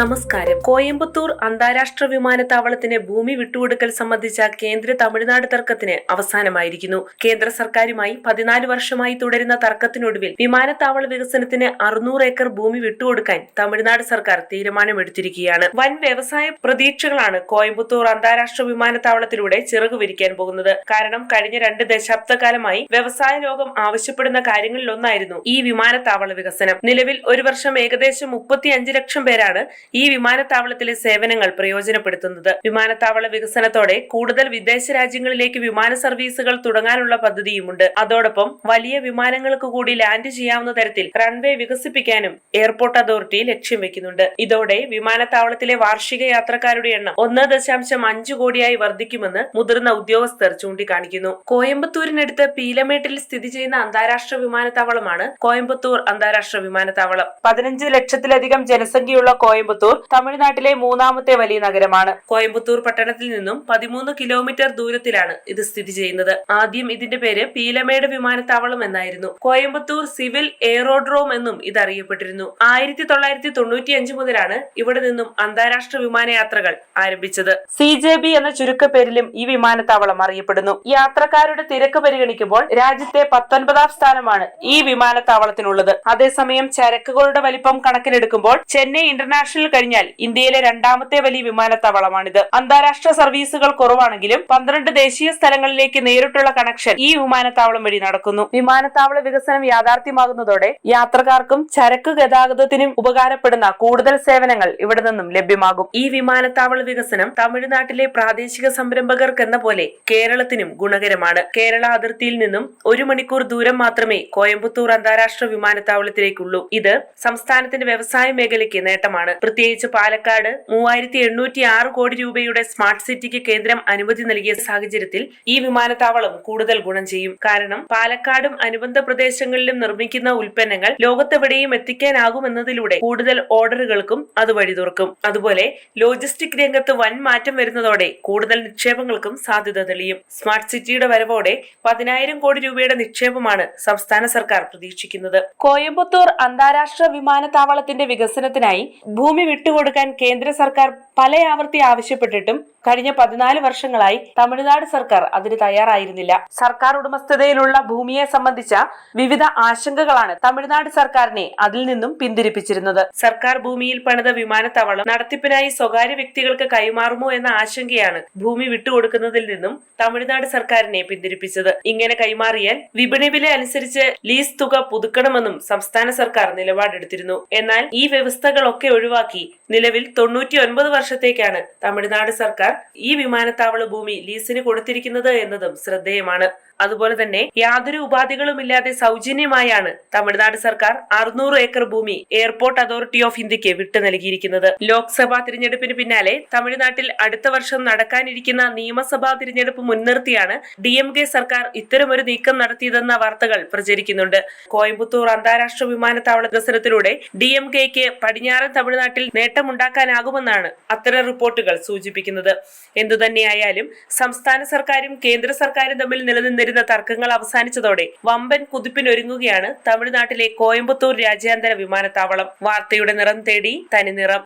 നമസ്കാരം. കോയമ്പത്തൂർ അന്താരാഷ്ട്ര വിമാനത്താവളത്തിന് ഭൂമി വിട്ടുകൊടുക്കൽ സംബന്ധിച്ച കേന്ദ്ര തമിഴ്നാട് തർക്കത്തിന് അവസാനമായിരിക്കുന്നു. കേന്ദ്ര സർക്കാരുമായി പതിനാല് വർഷമായി തുടരുന്ന തർക്കത്തിനൊടുവിൽ വിമാനത്താവള വികസനത്തിന് അറുന്നൂറ് ഏക്കർ ഭൂമി വിട്ടുകൊടുക്കാൻ തമിഴ്നാട് സർക്കാർ തീരുമാനമെടുത്തിരിക്കുകയാണ്. വൻ വ്യവസായ പ്രതീക്ഷകളാണ് കോയമ്പത്തൂർ അന്താരാഷ്ട്ര വിമാനത്താവളത്തിലൂടെ ചിറകു വിരിക്കാൻ പോകുന്നത്. കാരണം കഴിഞ്ഞ രണ്ട് ദശാബ്ദകാലമായി വ്യവസായ ലോകം ആവശ്യപ്പെടുന്ന കാര്യങ്ങളിലൊന്നായിരുന്നു ഈ വിമാനത്താവള വികസനം. നിലവിൽ ഒരു വർഷം ഏകദേശം മുപ്പത്തിയഞ്ച് ലക്ഷം പേരാണ് ഈ വിമാനത്താവളത്തിലെ സേവനങ്ങൾ പ്രയോജനപ്പെടുത്തുന്നത്. വിമാനത്താവള വികസനത്തോടെ കൂടുതൽ വിദേശ രാജ്യങ്ങളിലേക്ക് വിമാന സർവീസുകൾ തുടങ്ങാനുള്ള പദ്ധതിയുമുണ്ട്. അതോടൊപ്പം വലിയ വിമാനങ്ങൾക്ക് കൂടി ലാൻഡ് ചെയ്യാവുന്ന തരത്തിൽ റൺവേ വികസിപ്പിക്കാനും എയർപോർട്ട് അതോറിറ്റി ലക്ഷ്യം വെക്കുന്നുണ്ട്. ഇതോടെ വിമാനത്താവളത്തിലെ വാർഷിക യാത്രക്കാരുടെ എണ്ണം ഒന്ന് ദശാംശം അഞ്ച് കോടിയായി വർദ്ധിക്കുമെന്ന് മുതിർന്ന ഉദ്യോഗസ്ഥർ ചൂണ്ടിക്കാണിക്കുന്നു. കോയമ്പത്തൂരിനടുത്ത് പീലമേട്ടിൽ സ്ഥിതി ചെയ്യുന്ന അന്താരാഷ്ട്ര വിമാനത്താവളമാണ് കോയമ്പത്തൂർ അന്താരാഷ്ട്ര വിമാനത്താവളം. പതിനഞ്ച് ലക്ഷത്തിലധികം ജനസംഖ്യയുള്ള കോയമ്പത്തൂർ തമിഴ്നാട്ടിലെ മൂന്നാമത്തെ വലിയ നഗരമാണ്. കോയമ്പത്തൂർ പട്ടണത്തിൽ നിന്നും പതിമൂന്ന് കിലോമീറ്റർ ദൂരത്തിലാണ് ഇത് സ്ഥിതി ചെയ്യുന്നത്. ആദ്യം ഇതിന്റെ പേര് പീലമേട് വിമാനത്താവളം എന്നായിരുന്നു. കോയമ്പത്തൂർ സിവിൽ എയറോഡ്രോം എന്നും ഇത് അറിയപ്പെട്ടിരുന്നു ആയിരത്തി തൊള്ളായിരത്തി തൊണ്ണൂറ്റി അഞ്ച് മുതലാണ് ഇവിടെ നിന്നും അന്താരാഷ്ട്ര വിമാനയാത്രകൾ ആരംഭിച്ചത്. സി ജെ ബി എന്ന ചുരുക്കപ്പേരിലും ഈ വിമാനത്താവളം അറിയപ്പെടുന്നു. യാത്രക്കാരുടെ തിരക്ക് പരിഗണിക്കുമ്പോൾ രാജ്യത്തെ പത്തൊൻപതാം സ്ഥാനമാണ് ഈ വിമാനത്താവളത്തിനുള്ളത്. അതേസമയം ചരക്കുകളുടെ വലിപ്പം കണക്കിലെടുക്കുമ്പോൾ ചെന്നൈ ഇന്റർനാഷണൽ കഴിഞ്ഞാൽ ഇന്ത്യയിലെ രണ്ടാമത്തെ വലിയ വിമാനത്താവളമാണിത്. അന്താരാഷ്ട്ര സർവീസുകൾ കുറവാണെങ്കിലും പന്ത്രണ്ട് ദേശീയ സ്ഥലങ്ങളിലേക്ക് നേരിട്ടുള്ള കണക്ഷൻ ഈ വിമാനത്താവളം വഴി നടക്കുന്നു. വിമാനത്താവള വികസനം യാഥാർത്ഥ്യമാകുന്നതോടെ യാത്രക്കാർക്കും ചരക്ക് ഗതാഗതത്തിനും ഉപകാരപ്പെടുന്ന കൂടുതൽ സേവനങ്ങൾ ഇവിടെ നിന്നും ലഭ്യമാകും. ഈ വിമാനത്താവള വികസനം തമിഴ്നാട്ടിലെ പ്രാദേശിക സംരംഭകർക്ക് എന്ന പോലെ കേരളത്തിനും ഗുണകരമാണ്. കേരള അതിർത്തിയിൽ നിന്നും ഒരു മണിക്കൂർ ദൂരം മാത്രമേ കോയമ്പത്തൂർ അന്താരാഷ്ട്ര വിമാനത്താവളത്തിലേക്കുള്ളൂ. ഇത് സംസ്ഥാനത്തിന്റെ വ്യവസായ മേഖലയ്ക്ക് നേട്ടമാണ്. പ്രത്യേകിച്ച് പാലക്കാട് മൂവായിരത്തി എണ്ണൂറ്റി ആറ് കോടി രൂപയുടെ സ്മാർട്ട് സിറ്റിക്ക് കേന്ദ്രം അനുമതി നൽകിയ സാഹചര്യത്തിൽ ഈ വിമാനത്താവളം കൂടുതൽ ഗുണം ചെയ്യും. കാരണം പാലക്കാടും അനുബന്ധ പ്രദേശങ്ങളിലും നിർമ്മിക്കുന്ന ഉൽപ്പന്നങ്ങൾ ലോകത്തെവിടെയും എത്തിക്കാനാകുമെന്നതിലൂടെ കൂടുതൽ ഓർഡറുകൾക്കും അത് വഴി തുറക്കും. അതുപോലെ ലോജിസ്റ്റിക് രംഗത്ത് വൻ മാറ്റം വരുന്നതോടെ കൂടുതൽ നിക്ഷേപങ്ങൾക്കും സാധ്യത തെളിയും. സ്മാർട്ട് സിറ്റിയുടെ വരവോടെ പതിനായിരം കോടി രൂപയുടെ നിക്ഷേപമാണ് സംസ്ഥാന സർക്കാർ പ്രതീക്ഷിക്കുന്നത്. കോയമ്പത്തൂർ അന്താരാഷ്ട്ര വിമാനത്താവളത്തിന്റെ വികസനത്തിനായി ഭൂമി വിട്ടുകൊടുക്കാൻ കേന്ദ്ര സർക്കാർ പല ആവർത്തി ആവശ്യപ്പെട്ടിട്ടും കഴിഞ്ഞ പതിനാല് വർഷങ്ങളായി തമിഴ്നാട് സർക്കാർ അതിന് തയ്യാറായിരുന്നില്ല. സർക്കാർ ഉടമസ്ഥതയിലുള്ള ഭൂമിയെ സംബന്ധിച്ച വിവിധ ആശങ്കകളാണ് തമിഴ്നാട് സർക്കാരിനെ അതിൽ നിന്നും പിന്തിരിപ്പിച്ചിരുന്നത്. സർക്കാർ ഭൂമിയിൽ പണിത വിമാനത്താവളം നടത്തിപ്പിനായി സ്വകാര്യ വ്യക്തികൾക്ക് കൈമാറുമോ എന്ന ആശങ്കയാണ് ഭൂമി വിട്ടുകൊടുക്കുന്നതിൽ നിന്നും തമിഴ്നാട് സർക്കാരിനെ പിന്തിരിപ്പിച്ചത്. ഇങ്ങനെ കൈമാറിയാൽ വിപണി വില അനുസരിച്ച് ലീസ് തുക പുതുക്കണമെന്നും സംസ്ഥാന സർക്കാർ നിലപാടെടുത്തിരുന്നു. എന്നാൽ ഈ വ്യവസ്ഥകളൊക്കെ ഒഴിവാക്കി നിലവിൽ തൊണ്ണൂറ്റി ഒൻപത് വർഷത്തേക്കാണ് തമിഴ്നാട് സർക്കാർ ഈ വിമാനത്താവള ഭൂമി ലീസിന് കൊടുത്തിരിക്കുന്നത് എന്നതും ശ്രദ്ധേയമാണ്. അതുപോലെ തന്നെ യാതൊരു ഉപാധികളുമില്ലാതെ സൗജന്യമായാണ് തമിഴ്നാട് സർക്കാർ അറുന്നൂറ് ഏക്കർ ഭൂമി എയർപോർട്ട് അതോറിറ്റി ഓഫ് ഇന്ത്യയ്ക്ക് വിട്ടു നൽകിയിരിക്കുന്നത്. ലോക്സഭാ തിരഞ്ഞെടുപ്പിന് പിന്നാലെ തമിഴ്നാട്ടിൽ അടുത്ത വർഷം നടക്കാനിരിക്കുന്ന നിയമസഭാ തിരഞ്ഞെടുപ്പ് മുൻനിർത്തിയാണ് ഡി എം കെ സർക്കാർ ഇത്തരമൊരു നീക്കം നടത്തിയതെന്ന വാർത്തകൾ പ്രചരിക്കുന്നുണ്ട്. കോയമ്പത്തൂർ അന്താരാഷ്ട്ര വിമാനത്താവള വികസനത്തിലൂടെ ഡി എം കെക്ക് പടിഞ്ഞാറൻ തമിഴ്നാട്ടിൽ നേട്ടമുണ്ടാക്കാനാകുമെന്നാണ് അത്തരം റിപ്പോർട്ടുകൾ സൂചിപ്പിക്കുന്നത്. എന്തുതന്നെയായാലും സംസ്ഥാന സർക്കാരും കേന്ദ്ര സർക്കാരും തമ്മിൽ നിലനിന്നിരുന്ന തർക്കങ്ങൾ അവസാനിച്ചതോടെ വമ്പൻ കുതിപ്പിനൊരുങ്ങുകയാണ് തമിഴ്നാട്ടിലെ കോയമ്പത്തൂർ രാജ്യാന്തര വിമാനത്താവളം. വാർത്തയുടെ നിറം തേടി തനിനിറം.